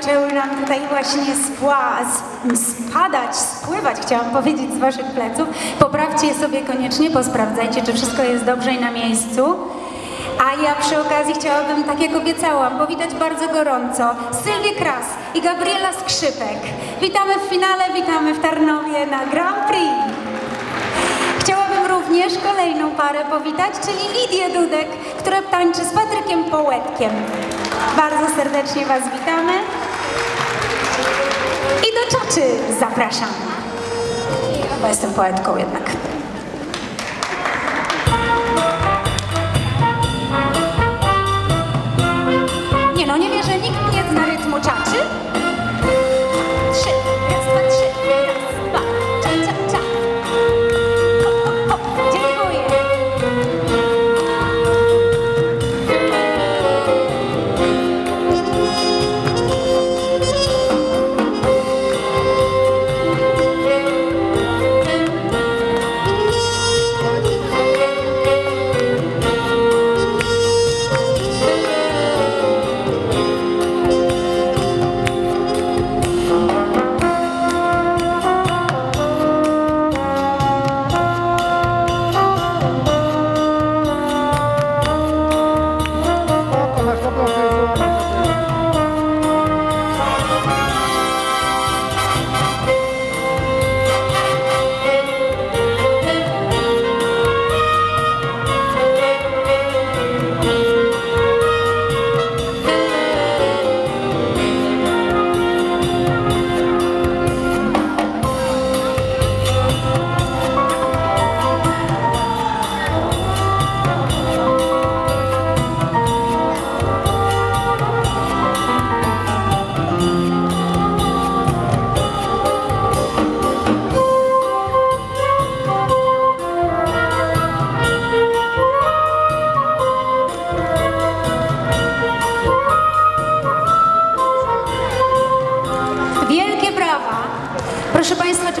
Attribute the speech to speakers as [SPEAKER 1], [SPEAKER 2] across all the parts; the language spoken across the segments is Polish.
[SPEAKER 1] zaczęły nam tutaj właśnie spła, spadać, spływać, chciałam powiedzieć, z waszych pleców. Poprawcie je sobie koniecznie, posprawdzajcie, czy wszystko jest dobrze i na miejscu. A ja przy okazji chciałabym, tak jak obiecałam, powitać bardzo gorąco Sylwię Kras i Gabriela Skrzypek. Witamy w finale, witamy w Tarnowie na Grand Prix. Chciałabym również kolejną parę powitać, czyli Lidię Dudek, która tańczy z Patrykiem Połetkiem. Bardzo serdecznie Was witamy. I do czaczy zapraszam. Bo jestem poetką jednak.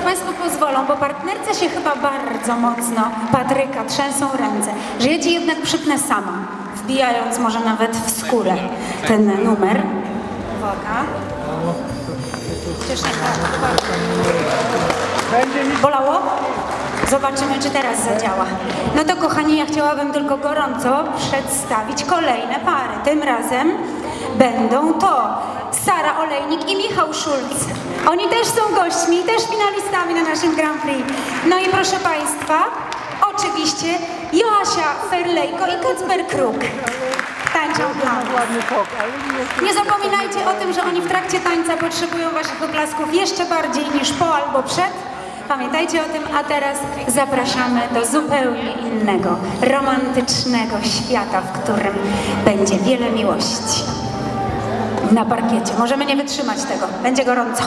[SPEAKER 1] Państwo pozwolą, bo partnerce się chyba bardzo mocno, Patryka, trzęsą ręce, że ja Ci jednak przypnę sama, wbijając może nawet w skórę ten numer. Uwaga. Nie tak. Bolało? Zobaczymy, czy teraz zadziała. No to kochani, ja chciałabym tylko gorąco przedstawić kolejne pary. Tym razem będą to Sara Olejnik i Michał Szulc. Oni też są gośćmi, też finalistami na naszym Grand Prix. No i proszę Państwa, oczywiście Joasia Ferlejko i Kacper Kruk tańczą. Nie zapominajcie o tym, że oni w trakcie tańca potrzebują Waszych oklasków jeszcze bardziej niż po albo przed. Pamiętajcie o tym, a teraz zapraszamy do zupełnie innego, romantycznego świata, w którym będzie wiele miłości. Na parkiecie. Możemy nie wytrzymać tego. Będzie gorąco.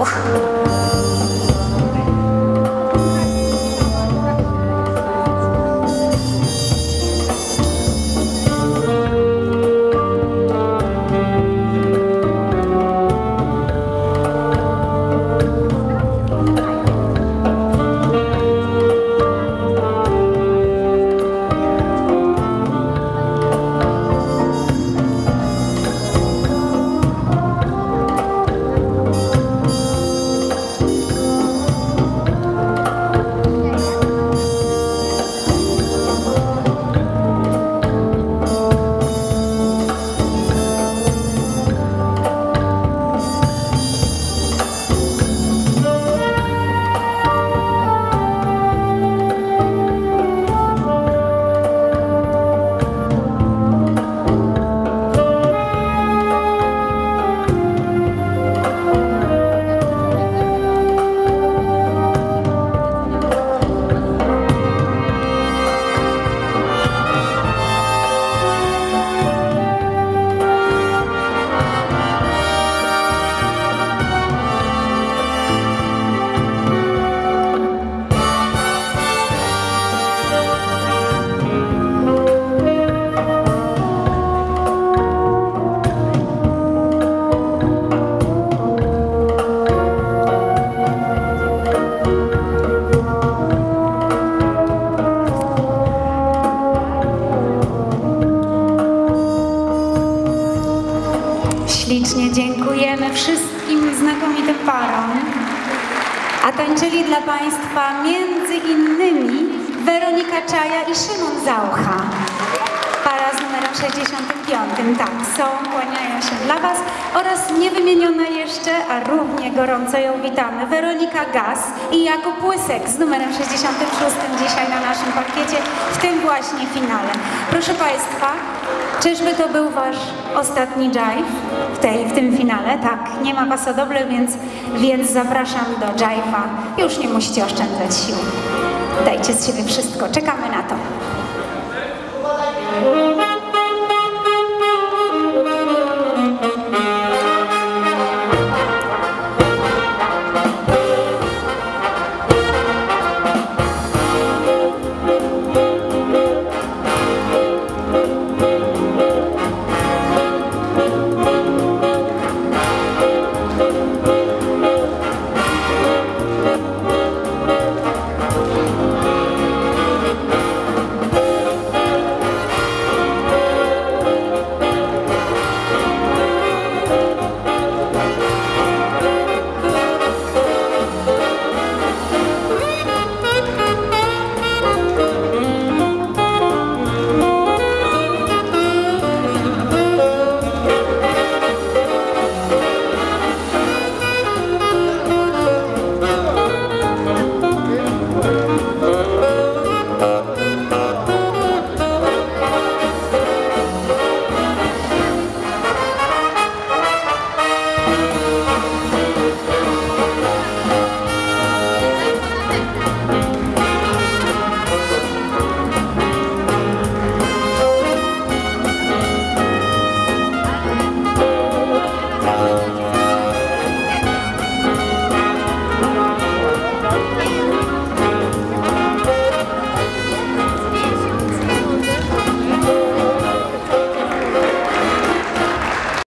[SPEAKER 1] Uch. wszystkim znakomitym parą, a tańczyli dla Państwa między innymi Weronika Czaja i Szymon Zaucha. Numerem 65. Tak, są, kłaniają się dla Was. Oraz niewymieniona jeszcze, a równie gorąco ją witamy, Weronika Gaz i Jakub Łysek z numerem 66 dzisiaj na naszym parkiecie w tym właśnie finale. Proszę Państwa, czyżby to był Wasz ostatni jive w, tej, w tym finale? Tak, nie ma pasodoble, więc, więc zapraszam do jive'a. Już nie musicie oszczędzać sił. Dajcie z siebie wszystko, czekamy na to.